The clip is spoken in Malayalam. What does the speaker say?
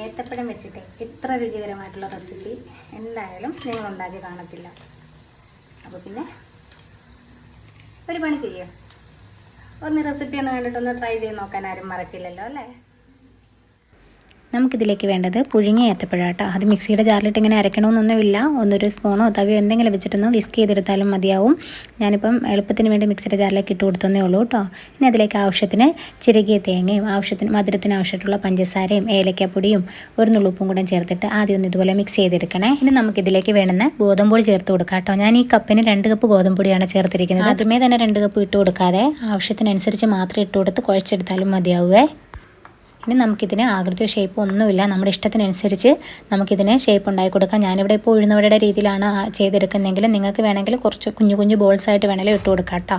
ഏത്തപ്പഴം വെച്ചിട്ട് ഇത്ര രുചികരമായിട്ടുള്ള റെസിപ്പി എന്തായാലും നിങ്ങൾ ഉണ്ടാക്കി കാണത്തില്ല. അപ്പോൾ പിന്നെ ഒരു പണി ചെയ്യുക ഒന്ന് റെസിപ്പി ഒന്ന് കണ്ടിട്ടൊന്ന് ട്രൈ ചെയ്ത് നോക്കാൻ ആരും മറക്കില്ലല്ലോ അല്ലേ? നമുക്കിതിലേക്ക് വേണ്ടത് പുഴുങ്ങിയ ഏത്തപ്പഴം കേട്ടോ. അത് മിക്സിയുടെ ജാറിലിട്ട് ഇങ്ങനെ അരക്കണമെന്നൊന്നുമില്ല ഒന്നൊരു സ്പൂണോ തവിയോ എന്തെങ്കിലും വെച്ചിട്ടൊന്ന് വിസ്ക് ചെയ്തെടുത്താലും മതിയാവും. ഞാനിപ്പം എളുപ്പത്തിന് വേണ്ടി മിക്സിയുടെ ജാറിലേക്ക് ഇട്ട് കൊടുത്തതേ ഉള്ളൂ കേട്ടോ. ഇനി അതിലേക്ക് ആവശ്യത്തിന് ചിരകിയ തേങ്ങയും ആവശ്യത്തിന് മധുരത്തിന് ആവശ്യമായിട്ടുള്ള പഞ്ചസാരയും ഏലക്കാപ്പൊടിയും ഒരു നുള്ളുപ്പും കൂടെ ചേർത്തിട്ട് ആദ്യം ഒന്ന് ഇതുപോലെ മിക്സ് ചെയ്തെടുക്കണേ. ഇനി നമുക്കിതിലേക്ക് വേണമെന്ന് ഗോതമ്പൊടി ചേർത്ത് കൊടുക്കാം കേട്ടോ. ഞാൻ ഈ കപ്പിന് രണ്ട് കപ്പ് ഗോതമ്പൊടിയാണ് ചേർത്തിരിക്കുന്നത്. ആദ്യമേ തന്നെ രണ്ട് കപ്പ് ഇട്ട് കൊടുക്കാതെ ആവശ്യത്തിനനുസരിച്ച് മാത്രം ഇട്ട് കൊടുത്ത് കുഴച്ചെടുത്താലും മതിയാവുമേ ഇനി നമുക്കിതിന് ആകൃതിയോ ഷേപ്പോ ഒന്നുമില്ല. നമ്മുടെ ഇഷ്ടത്തിനനുസരിച്ച് നമുക്കിതിന് ഷേപ്പ് ഉണ്ടാക്കി കൊടുക്കാം. ഞാനിവിടെ ഇപ്പോൾ ഉഴുന്നവടയുടെ രീതിയിലാണ് ചെയ്തെടുക്കുന്നതെങ്കിലും നിങ്ങൾക്ക് വേണമെങ്കിൽ കുറച്ച് കുഞ്ഞു കുഞ്ഞു ബോൾസ് ആയിട്ട് വേണമെങ്കിൽ ഇട്ട് കൊടുക്കാം കേട്ടോ.